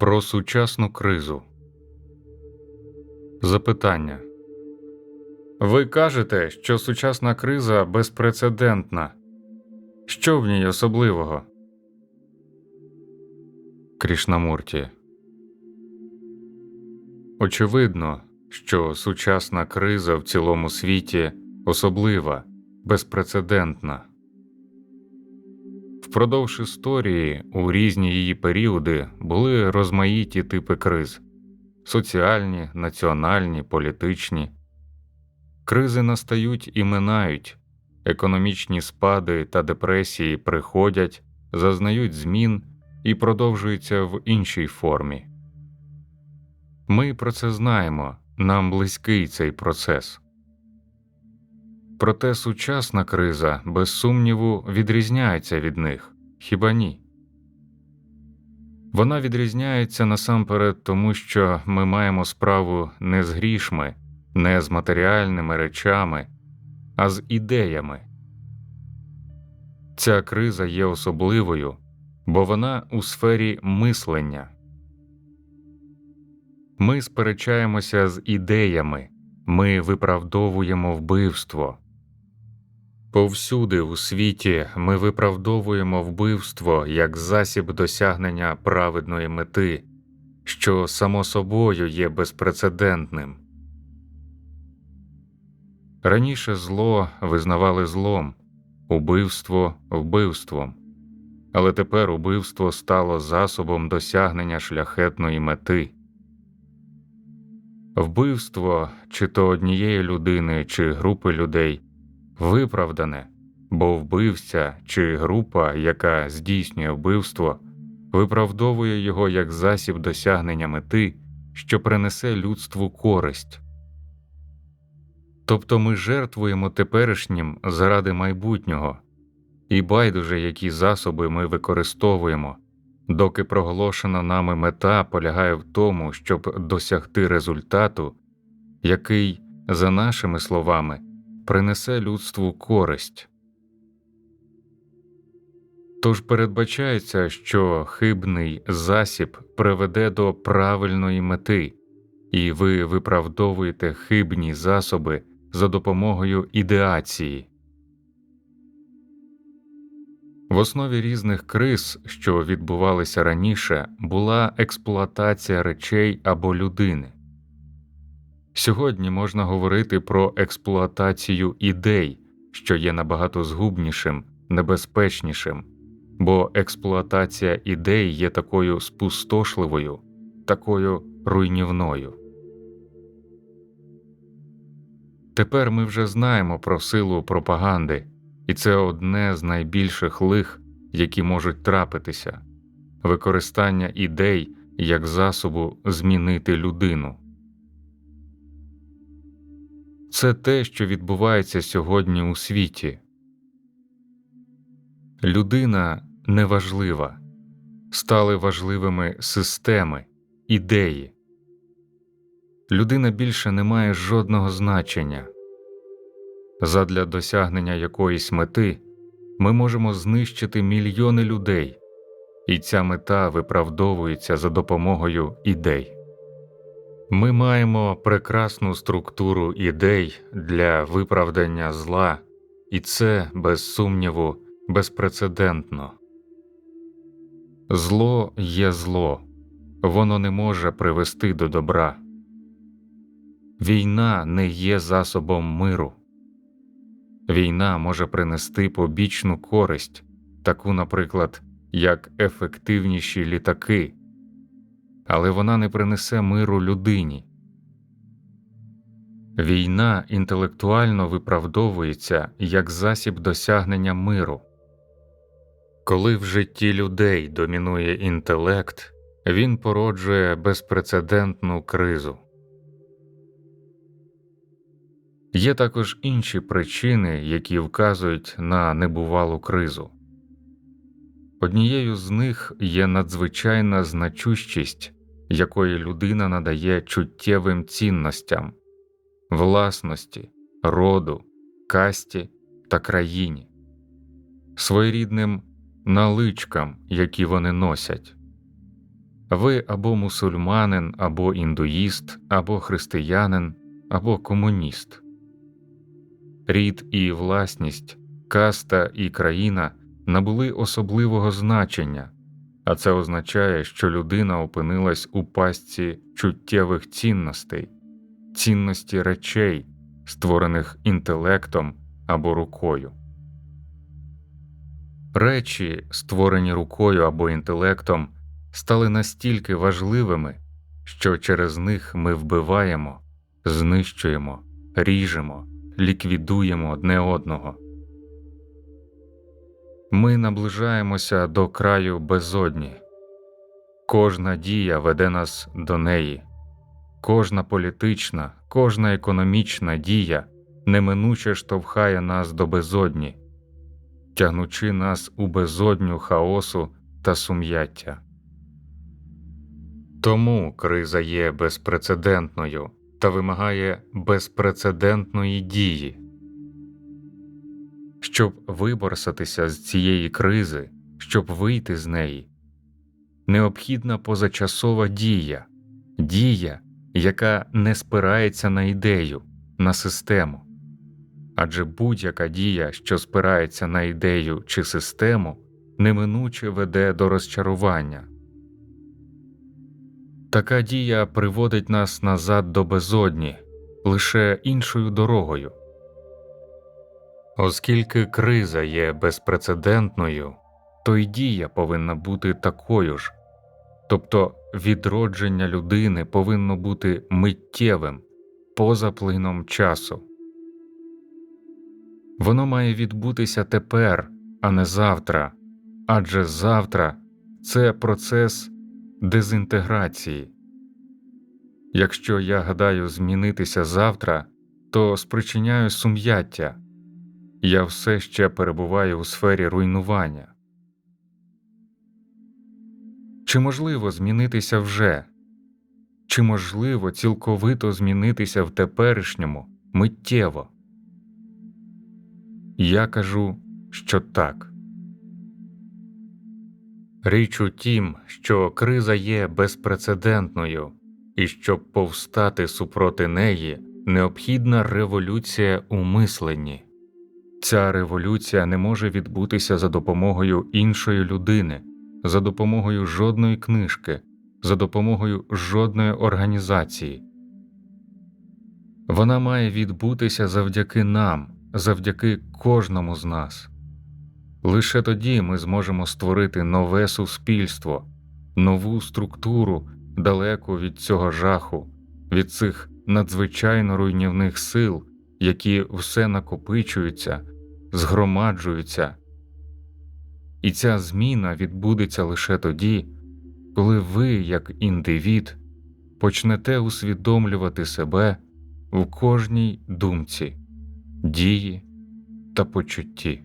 Про сучасну кризу. Запитання. Ви кажете, що сучасна криза безпрецедентна. Що в ній особливого? Крішнамурті. Очевидно, що сучасна криза в цілому світі особлива, безпрецедентна. Впродовж історії у різні її періоди були розмаїті типи криз соціальні, національні, політичні. Кризи настають і минають, економічні спади та депресії приходять, зазнають змін і продовжуються в іншій формі. Ми про це знаємо, нам близький цей процес. Проте сучасна криза, без сумніву, відрізняється від них, хіба ні? Вона відрізняється насамперед тому, що ми маємо справу не з грішми, не з матеріальними речами, а з ідеями. Ця криза є особливою, бо вона у сфері мислення. Ми сперечаємося з ідеями, ми виправдовуємо вбивство. Повсюди у світі ми виправдовуємо вбивство як засіб досягнення праведної мети, що само собою є безпрецедентним. Раніше зло визнавали злом, убивство вбивством, але тепер убивство стало засобом досягнення шляхетної мети. Вбивство чи то однієї людини, чи групи людей виправдане, бо вбивця чи група, яка здійснює вбивство, виправдовує його як засіб досягнення мети, що принесе людству користь. Тобто ми жертвуємо теперішнім заради майбутнього, і байдуже, які засоби ми використовуємо, доки проголошена нами мета полягає в тому, щоб досягти результату, який, за нашими словами, принесе людству користь. Тож передбачається, що хибний засіб приведе до правильної мети, і ви виправдовуєте хибні засоби за допомогою ідеації. В основі різних криз, що відбувалися раніше, була експлуатація речей або людини. Сьогодні можна говорити про експлуатацію ідей, що є набагато згубнішим, небезпечнішим, бо експлуатація ідей є такою спустошливою, такою руйнівною. Тепер ми вже знаємо про силу пропаганди, і це одне з найбільших лих, які можуть трапитися використання ідей як засобу змінити людину. Це те, що відбувається сьогодні у світі. Людина неважлива, стали важливими системи, ідеї. Людина більше не має жодного значення. Задля досягнення якоїсь мети ми можемо знищити мільйони людей, і ця мета виправдовується за допомогою ідей. Ми маємо прекрасну структуру ідей для виправдання зла, і це, без сумніву, безпрецедентно. Зло є зло, воно не може привести до добра. Війна не є засобом миру. Війна може принести побічну користь, таку, наприклад, як ефективніші літаки але вона не принесе миру людині. Війна інтелектуально виправдовується як засіб досягнення миру. Коли в житті людей домінує інтелект, він породжує безпрецедентну кризу. Є також інші причини, які вказують на небувалу кризу. Однією з них є надзвичайна значущість якої людина надає чуттєвим цінностям, власності, роду, касті та країні, своєрідним наличкам, які вони носять. Ви або мусульманин, або індуїст, або християнин, або комуніст. Рід і власність, каста і країна набули особливого значення, а це означає, що людина опинилась у пастці чуттєвих цінностей, цінності речей, створених інтелектом або рукою. Речі, створені рукою або інтелектом, стали настільки важливими, що через них ми вбиваємо, знищуємо, ріжемо, ліквідуємо одне одного. Ми наближаємося до краю безодні. Кожна дія веде нас до неї, кожна політична, кожна економічна дія неминуче штовхає нас до безодні, тягнучи нас у безодню хаосу та сум'яття. Тому криза є безпрецедентною та вимагає безпрецедентної дії. Щоб виборсатися з цієї кризи, щоб вийти з неї, необхідна позачасова дія, дія, яка не спирається на ідею, на систему. Адже будь-яка дія, що спирається на ідею чи систему, неминуче веде до розчарування. Така дія приводить нас назад до безодні лише іншою дорогою. Оскільки криза є безпрецедентною, то й дія повинна бути такою ж, тобто відродження людини повинно бути миттєвим поза плином часу. Воно має відбутися тепер, а не завтра, адже завтра це процес дезінтеграції. Якщо я гадаю змінитися завтра, то спричиняю сум'яття я все ще перебуваю у сфері руйнування. Чи можливо змінитися вже? Чи можливо цілковито змінитися в теперішньому миттєво? Я кажу, що так. Річ у тім, що криза є безпрецедентною, і щоб повстати супроти неї, необхідна революція у мисленні. Ця революція не може відбутися за допомогою іншої людини, за допомогою жодної книжки, за допомогою жодної організації. Вона має відбутися завдяки нам, завдяки кожному з нас. Лише тоді ми зможемо створити нове суспільство, нову структуру далеку від цього жаху, від цих надзвичайно руйнівних сил, які все накопичуються, згромаджуються. І ця зміна відбудеться лише тоді, коли ви, як індивід, почнете усвідомлювати себе в кожній думці, дії та почутті.